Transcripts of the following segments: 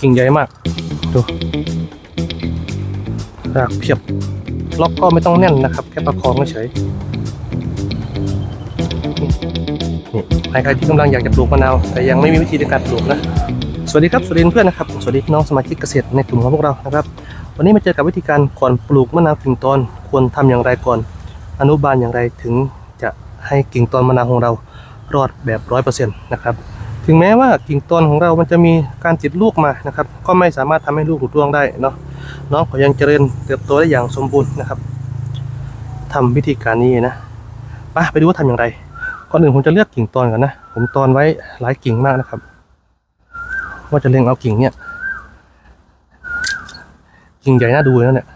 กิ่งใหญ่มาก ดูรากเพียบ ล็อกก็ไม่ต้องแน่นนะครับ แค่ประคองเฉยนี่ใครๆที่กำลังอยากจะปลูกมะนาว แต่ยังไม่มีวิธีในการปลูกนะ สวัสดีครับสวัสดีเพื่อนนะครับ สวัสดีน้องสมาชิกเกษตรในกลุ่มของพวกเรานะครับ วันนี้มาเจอกับวิธีการก่อนปลูกมะนาวกิ่งตอนควรทำอย่างไรก่อน อนุบาลอย่างไรถึงจะให้กิ่งตอนมะนาวของเรารอดแบบร้อยเปอร์เซ็นต์นะครับ ถึงแม้ว่ากิ่งตอนของเรามันจะมีการติดลูกมานะครับ ก็ไม่สามารถทำให้ลูกหลุดร่วงได้เนาะน้องก็ยังเจริญเติบโตได้อย่างสมบูรณ์นะครับทำวิธีการนี้นะไปไปดูว่าทำอย่างไรก่อนอื่นผมจะเลือกกิ่งตอนก่อนนะ ผมตอนไว้หลายกิ่งมากนะครับ ว่าจะเล็งเอากิ่งเนี่ยกิ่งใหญ่น่าดูเลยนะเนี่ย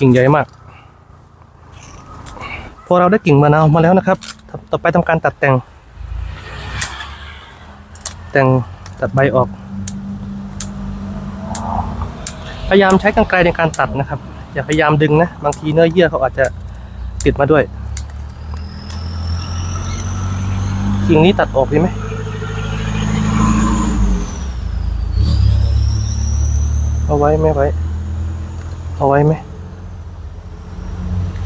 กิ่งใหญ่มาก พอเราได้กิ่งมะนาวมาแล้วนะครับ ต่อไปทำการตัดแต่ง แต่งตัดใบออก พยายามใช้กรรไกรในการตัดนะครับ อย่าพยายามดึงนะ บางทีเนื้อเยื่อเขาอาจจะติดมาด้วย กิ่งนี้ตัดออกดีไหมเอาไว้ไม่ไว้ เอาไว้ไหม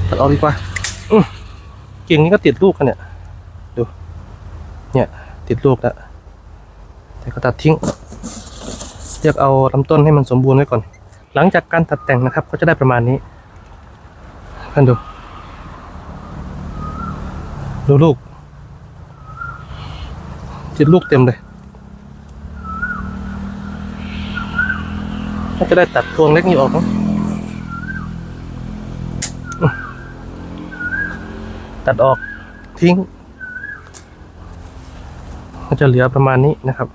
ตัดออกดีกว่าอืมกิ่งนี้ก็ติดลูกกันเนี่ย ดู เนี่ย ติดลูกแล้วแต่ก็ตัดทิ้งเลือกเอาลำต้นให้มันสมบูรณ์ไว้ก่อน หลังจากการตัดแต่งนะครับ ก็จะได้ประมาณนี้ท่านดู ดูลูก ติดลูกเต็มเลยก็จะได้ตัดพวงเล็กนี้ออกนะ ตัดออกทิ้งก็จะเหลือประมาณนี้นะครับ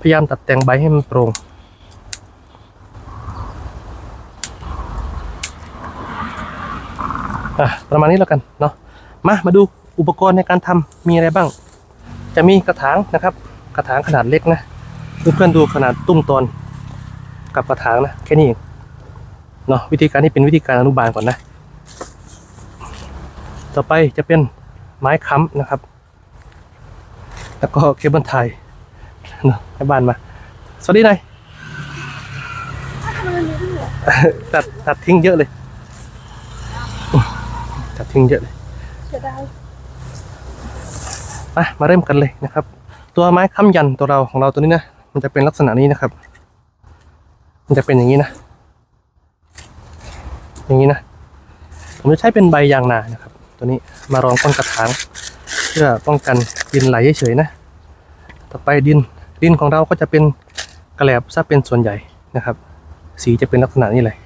พยายามตัดแต่งใบให้มันโปร่งอะประมาณนี้แล้วกันเนาะมามาดูอุปกรณ์ในการทำมีอะไรบ้าง จะมีกระถางนะครับ กระถางขนาดเล็กนะเพื่อนๆดูขนาดตุ้มตอนกับกระถางนะแค่นี้เองเนาะวิธีการนี้เป็นวิธีการอนุบาลก่อนนะ ต่อไปจะเป็นไม้ค้ำนะครับ แล้วก็เคเบิลไทยให้บ้านมา สวัสดีนายตัดตัดทิ้งเยอะเลย ตัดทิ้งเยอะเลยมามาเริ่มกันเลยนะครับ ตัวไม้ค้ำยันตัวเราของเราตัวนี้นะ มันจะเป็นลักษณะนี้นะครับ มันจะเป็นอย่างนี้นะ อย่างนี้นะ ผมจะใช้เป็นใบยางนานะครับ ตัวนี้มารองต้นกระถางเพื่อป้องกันดินไหลเฉยๆนะ ต่อไปดินดินของเราก็จะเป็นกระแหลบซะเป็นส่วนใหญ่นะครับ สีจะเป็นลักษณะนี้เลย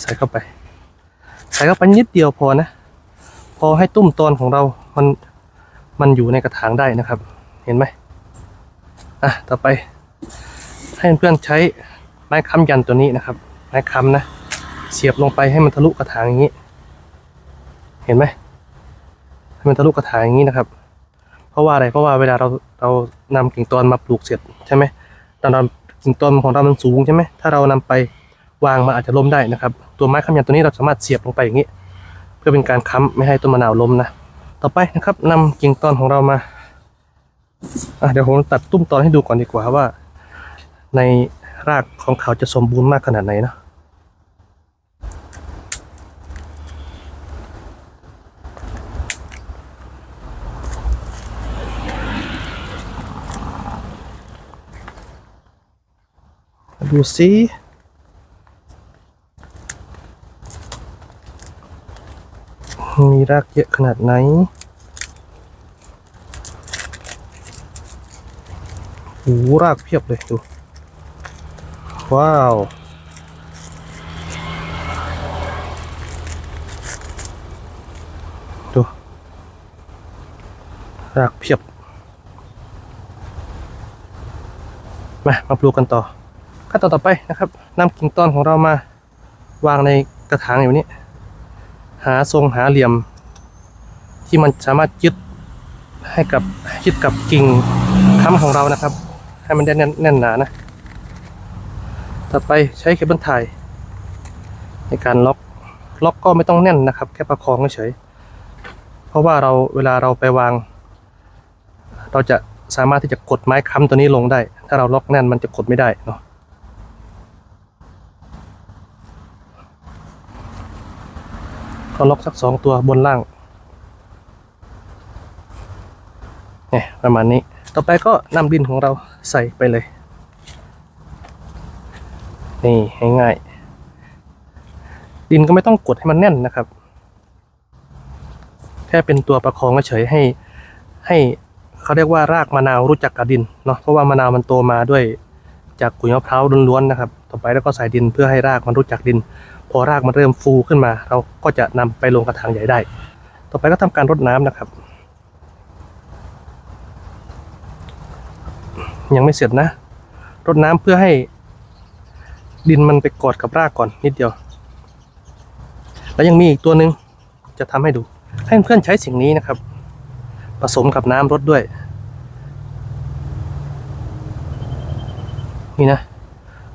ใส่เข้าไป ใส่เข้าไปนิดเดียวพอนะ พอให้ตุ้มตอนของเรา มันมันอยู่ในกระถางได้นะครับ เห็นไหมอะต่อไป ให้เพื่อนใช้ไม้ค้ำยันตัวนี้นะครับ ไม้ค้ำนะ เสียบลงไปให้มันทะลุกระถางอย่างนี้ เห็นไหมให้มันทะลุกระถางอย่างนี้นะครับ เพราะว่าอะไรเพราะว่าเวลาเราเรานำกิ่งตอนมาปลูกเสร็จใช่ไหมตอนเรากิ่งตอนของเรามันสูงใช่ไหมถ้าเรานำไปวางมันอาจจะล้มได้นะครับ ตัวไม้ค้ำยันตัวนี้เราสามารถเสียบลงไปอย่างนี้ เพื่อเป็นการค้ำไม่ให้ต้นมะนาวล้มนะต่อไปนะครับนำกิ่งตอนของเรามาเดี๋ยวผมตัดตุ้มตอนให้ดูก่อนดีกว่าว่า ในรากของเขาจะสมบูรณ์มากขนาดไหนเนอะ ดูสิมีรากเยอะขนาดไหน โอ้โหรากเพียบเลยดู ว้าว ดู รากเพียบ มา มาปลูกกันต่อ ขั้นตอนต่อไปนะครับนำกิ่งตอนของเรามาวางในกระถางอย่างนี้ หาทรงหาเหลี่ยม ที่มันสามารถยึดให้กับยึดกับกิ่งค้ำของเรานะครับ ให้มันได้แน่นแน่นหนานะ ต่อไปใช้เคเบิลไทยในการล็อกล็อกก็ไม่ต้องแน่นนะครับ แค่ประคองเฉยเพราะว่าเราเวลาเราไปวาง เราจะสามารถที่จะกดไม้ค้ำตัวนี้ลงได้ ถ้าเราล็อกแน่นมันจะกดไม่ได้เนาะ ก็ล็อกสักสองตัวบนล่างเนี่ยประมาณนี้ ต่อไปก็นำดินของเราใส่ไปเลย นี่ง่ายๆดินก็ไม่ต้องกดให้มันแน่นนะครับ แค่เป็นตัวประคองเฉยให้ให้เขาเรียกว่ารากมะนาวรู้จักกับดินเนาะเพราะว่ามะนาวมันโตมาด้วยจากขุยมะพร้าวล้วนๆนะครับ ต่อไปแล้วก็ใส่ดินเพื่อให้รากมันรู้จักดิน พอรากมันเริ่มฟูขึ้นมา เราก็จะนำไปลงกระถางใหญ่ได้ ต่อไปก็ทำการรดน้ำนะครับ ยังไม่เสร็จนะ รดน้ำเพื่อให้ดินมันไปกอดกับรากก่อนนิดเดียว แล้วยังมีอีกตัวหนึ่งจะทำให้ดู ให้เพื่อนใช้สิ่งนี้นะครับ ผสมกับน้ำรดด้วย นี่นะ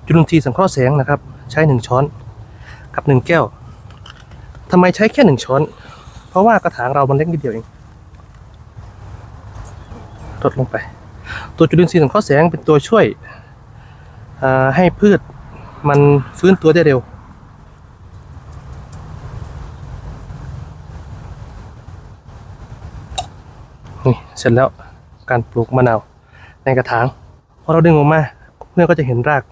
จุลินทรีย์สังเคราะห์แสงนะครับ ใช้หนึ่งช้อน กับหนึ่งแก้วทำไมใช้แค่หนึ่งช้อน เพราะว่ากระถางเรามันเล็กนิดเดียวเองลดลงไป ตัวจุลินทรีย์สังเคราะห์แสงเป็นตัวช่วยให้พืชมันฟื้นตัวได้เร็ว นี่เสร็จแล้วการปลูกมะนาวในกระถางพอเราดึงออกมาเพื่อนก็จะเห็นราก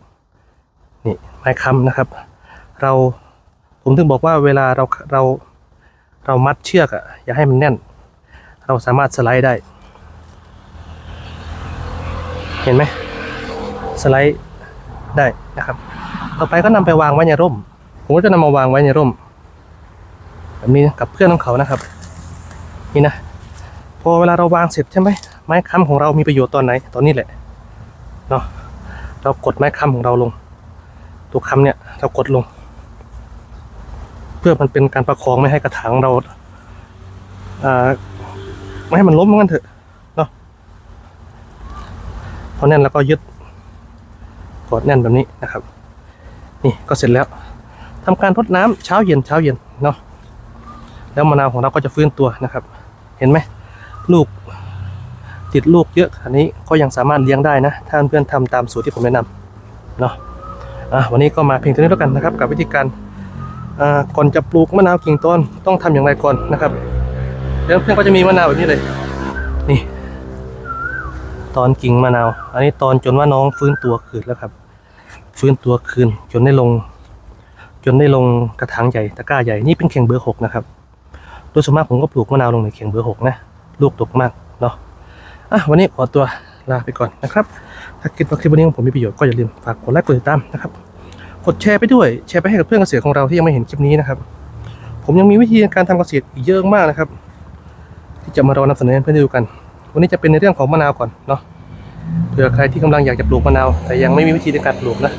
นี่ไม้ค้ำนะครับ เรา ผมถึงบอกว่าเวลาเราเราเรามัดเชือกอะอย่าให้มันแน่น เราสามารถสไลด์ได้ เห็นไหมสไลด์ได้นะครับ ต่อไปก็นำไปวางไว้ในร่ม ผมก็จะนำมาวางไว้ในร่มแบบนี้กับเพื่อนของเขานะครับ นี่นะพอเวลาเราวางเสร็จใช่ไหมไม้ค้ำของเรามีประโยชน์ตอนไหนตอนนี้แหละเนาะเรากดไม้ค้ำของเราลง ตัวค้ำเนี่ยเรากดลง เพื่อมันเป็นการประคองไม่ให้กระถางเราไม่ให้มันล้มเหมือนกันเถอะเนาะพอแน่นแล้วก็ยึดกดแน่นแบบนี้นะครับ นี่ก็เสร็จแล้วทำการรดน้ำเช้าเย็นเช้าเย็นเนาะแล้วมะนาวของเราก็จะฟื้นตัวนะครับ เห็นไหมลูกติดลูกเยอะขนาดนี้ก็ยังสามารถเลี้ยงได้นะ ถ้าเพื่อนๆทำตามสูตรที่ผมแนะนำเนาะอะวันนี้ก็มาเพียงเท่านี้แล้วกันนะครับ กับวิธีการ ก่อนจะปลูกมะนาวกิ่งต้นต้องทำอย่างไรก่อนนะครับเดี๋ยวเพื่อนก็จะมีมะนาวแบบนี้เลย นี่ ตอนกิ่งมะนาว อันนี้ตอนจนว่าน้องฟื้นตัวคืนแล้วครับ ฟื้นตัวคืนจนได้ลง จนได้ลงกระถางใหญ่ตะกร้าใหญ่นี่เป็นเข่งเบอร์หกนะครับโดยส่วนมากผมก็ปลูกมะนาวลงในเข่งเบอร์หกนะลูกดกมากเนาะอะวันนี้ขอตัวลาไปก่อนนะครับ ถ้าคิดว่าคลิปวันนี้ของผมมีประโยชน์ก็อย่าลืมฝากกดไลค์กดติดตามนะครับ กดแชร์ไปด้วยแชร์ไปให้กับเพื่อนเกษตรของเราที่ยังไม่เห็นคลิปนี้นะครับ ผมยังมีวิธีการทำเกษตรอีกเยอะมากนะครับ ที่จะมารอนำเสนอให้เพื่อนดูกัน วันนี้จะเป็นในเรื่องของมะนาวก่อนเนาะเผื่อใครที่กำลังอยากจะปลูกมะนาว แต่ยังไม่มีวิธีในการปลูกนะ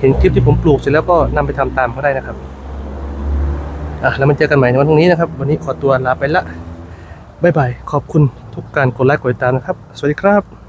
เห็นคลิปที่ผมปลูกเสร็จแล้วก็นำไปทำตามเขาได้นะครับอะแล้วมันเจอกันใหม่ในวันพรุ่งนี้นะครับ วันนี้ขอตัวลาไปละบ๊ายบายขอบคุณทุกการกดไลค์กดติดตามนะครับ สวัสดีครับ